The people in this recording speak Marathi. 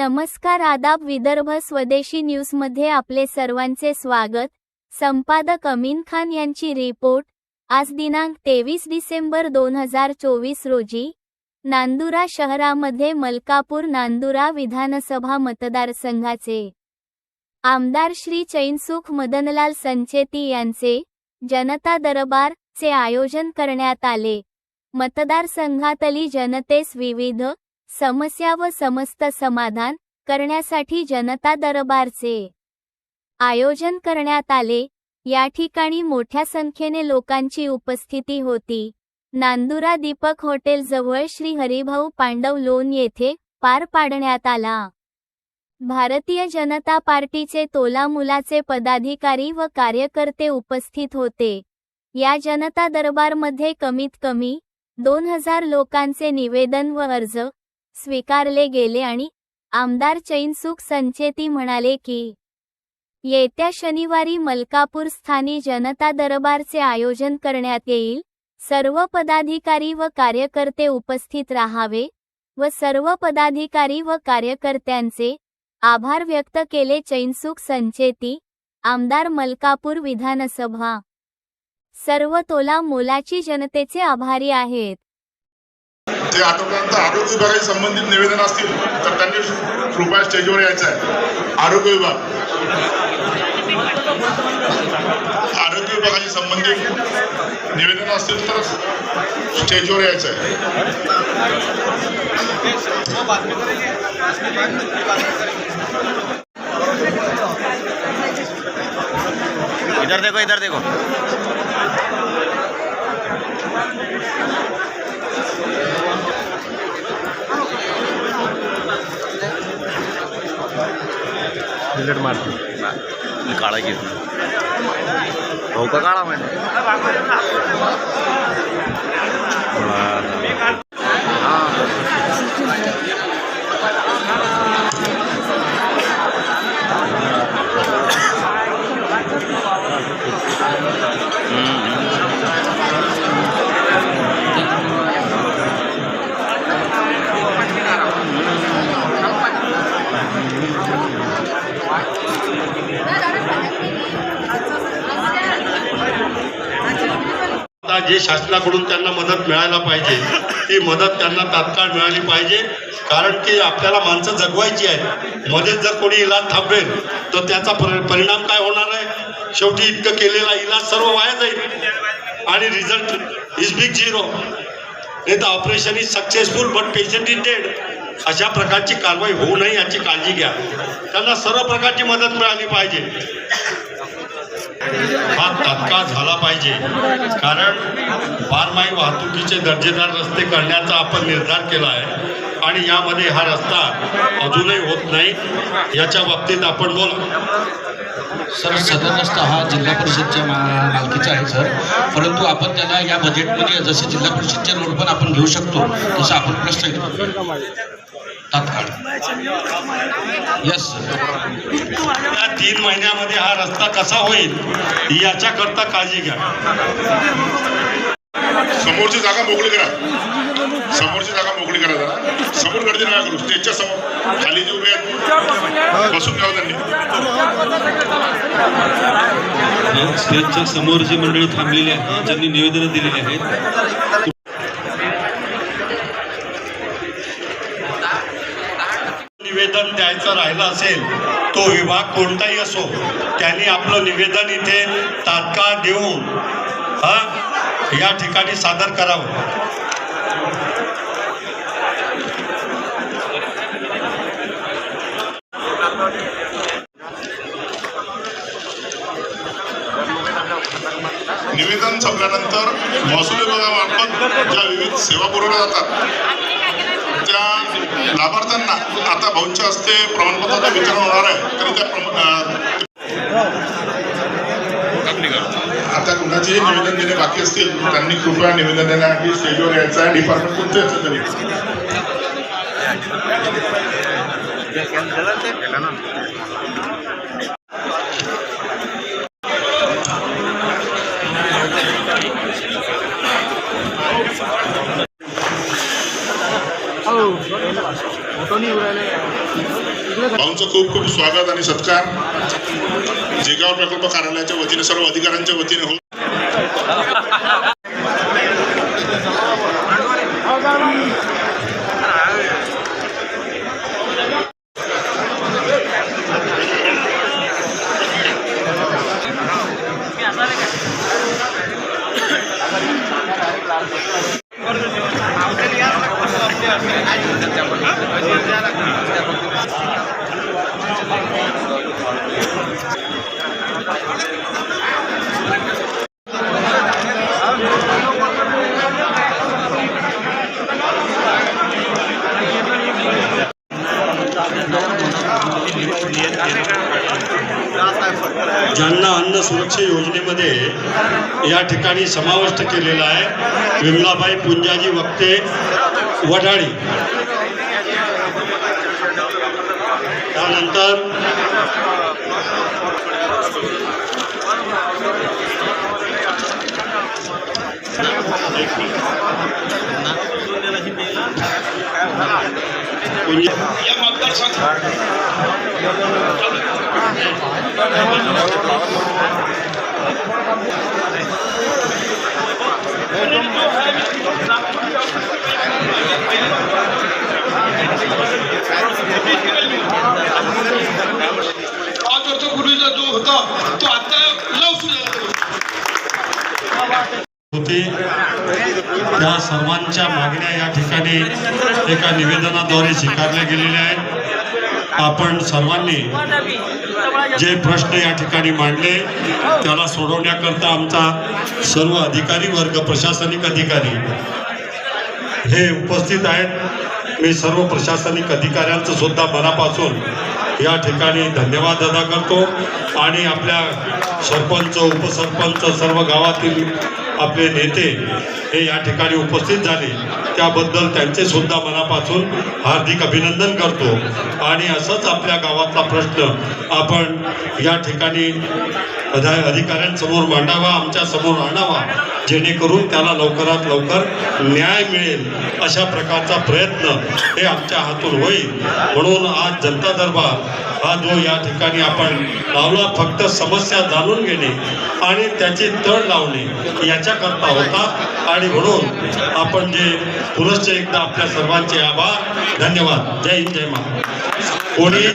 नमस्कार आदाब विदर्भ स्वदेशी न्यूजमध्ये आपले सर्वांचे स्वागत. संपादक अमीन खान यांची रिपोर्ट. आज दिनांक तेवीस डिसेंबर दोन हजार चोवीस रोजी नांदुरा शहरामध्ये मलकापूर नांदुरा विधानसभा मतदारसंघाचे आमदार श्री चैनसुख मदनलाल संचेती यांचे जनता दरबार चे आयोजन करण्यात आले. मतदारसंघातली जनतेस विविध समस्या व समस्त समाधान करण्यासाठी जनता दरबारचे आयोजन करण्यात आले. या ठिकाणी मोठ्या संख्येने लोकांची उपस्थिती होती. नांदुरा दीपक हॉटेल जवळ श्री हरिभाऊ पांडव लोन येथे पार पाडण्यात आला. भारतीय जनता पार्टीचे तोलामुलाचे पदाधिकारी व कार्यकर्ते उपस्थित होते. या जनता दरबारमध्ये कमीत कमी दोन हजार लोकांचे निवेदन व अर्ज स्वीकारले गेले आणि आमदार चैनसुख संचेती म्हणाले की येत्या शनिवारी मलकापूर स्थानी जनता दरबारचे आयोजन करण्यात येईल. सर्व पदाधिकारी व कार्यकर्ते उपस्थित राहावे व सर्व पदाधिकारी व कार्यकर्त्यांचे आभार व्यक्त केले. चैनसुख संचेती आमदार मलकापूर विधानसभा सर्व तोला मोलाची जनतेचे आभारी आहेत. ते आटोपर्यंत आरोग्य विभागाशी संबंधित निवेदन असतील तर त्यांनी कृपया स्टेजवर यायचं आहे आरोग्य विभाग. आरोग्य विभागाशी संबंधित निवेदन असतील तर स्टेजवर यायचं आहे इधर देखो इधर देखो। डिलीट मारतो मी काळा घेत हो का काळा माहिती आता जे शासनाकडून त्यांना मदत मिळायला पाहिजे ती मदत त्यांना तात्काळ मिळाली पाहिजे. कारण की आपल्याला माणसं जगवायची आहेत. मध्येच जर कोणी इलाज थांबेल तर त्याचा परिणाम काय होणार आहे? शेवटी इतकं केलेला इलाज सर्व वाया जाईल. आणि रिझल्ट इज बिग झिरो नाही तर operation is successful but patient is dead अशा प्रकारची कारवाई होऊ नये याची काळजी घ्या. त्यांना सर्व प्रकारची मदत मिळाली पाहिजे. हा तात्काळ झाला पाहिजे. कारण बारमाही वाहतुकीचे दर्जेदार रस्ते करण्याचा आपण निर्धार केला आहे. आणि यामध्ये हा रस्ता अजूनही होत नाही याच्या बाबतीत आपण बोला. सर सदर रस्ता हा जिल्हा परिषदच्या मा- मालकीचा आहे सर. परंतु आपण त्याला या बजेटमध्ये जसे जिल्हा परिषदचे रोड पण आपण घेऊ शकतो तसं आपण प्रश्न तात्काळ. येस सर तीन महिन्यामध्ये हा रस्ता कसा होईल याच्याकरता काळजी घ्या. समोरची जागा मोकळी करा. समोरची जागा मोकळी करा जरा. समोर गर्दी नका करू. स्टेजच्या समोर. खाली जे उभे आहेत बसून ठेवा त्यांनी. स्टेजच्या समोर जी मंडळी थांबलेली आहेत ज्यांनी निवेदनं दिलेली आहेत निवेदन द्यायचं राहिलं असेल तो विभाग कोणताही असो त्यांनी आपलं निवेदन इथे तात्काळ देऊन हा या ठिकाणी सादर करावं. निवेदन संपल्यानंतर महसूल विभागामार्फत ज्या विविध सेवा पुरवल्या जातात लाभार्थ्यांना आता भाऊंच्या हस्ते प्रमाणपत्राचा वितरण होणार आहे. तरी त्या आता कुणाचे निवेदन देणे बाकी असतील त्यांनी कृपया निवेदन देण्यासाठी स्टेजवर यायचं आहे डिपार्टमेंट कोणते असेल तरी. खूप खूप स्वागत आणि सत्कार. जेगाव प्रकल्प कार्यालयाच्या वतीने सर्व अधिकाऱ्यांच्या वतीने होत ज्यांना अन्न सुरक्षा योजनेमध्ये या ठिकाणी समाविष्ट केलेला आहे विमलाबाई पुंजाजी वक्ते वडाळी. त्यानंतर पुंजा वर्षापूर्वीचा जो होता तो आता लव सुरू होते त्या सर्वांच्या मागण्या या ठिकाणी एका निवेदनाद्वारे स्वीकारल्या गेलेल्या आहेत. आपण सर्वांनी जे प्रश्न या ठिकाणी मांडले त्याला सोडवण्याकरता आमचा सर्व अधिकारी वर्ग प्रशासनिक अधिकारी हे उपस्थित आहेत. मी सर्व प्रशासनिक अधिकाऱ्यांचं सुद्धा मनापासून या ठिकाणी धन्यवाद अदा करतो. आणि आपल्या सरपंच उपसरपंच सर्व गावातील आपले नेते हे या ठिकाणी उपस्थित झाले. त्याबद्दल त्यांचे सुद्धा मनापासून हार्दिक अभिनंदन करतो. आणि असंच आपल्या गावातला प्रश्न आपण या ठिकाणी अधिकाऱ्यांसमोर मांडावा आमच्यासमोर आणावा. जेणेकरून त्याला लवकरात लवकर न्याय मिळेल अशा प्रकारचा प्रयत्न हे आमच्या हातून होईल. म्हणून आज जनता दरबार हा जो या ठिकाणी आपण लावला फक्त समस्या जाणून घेणे आणि त्याची तळ लावणे याच्याकरता होता. आणि म्हणून आपण जे पुनश्च एकदा आपल्या सर्वांचे आभार. धन्यवाद. जय हिंद जय मा कोणी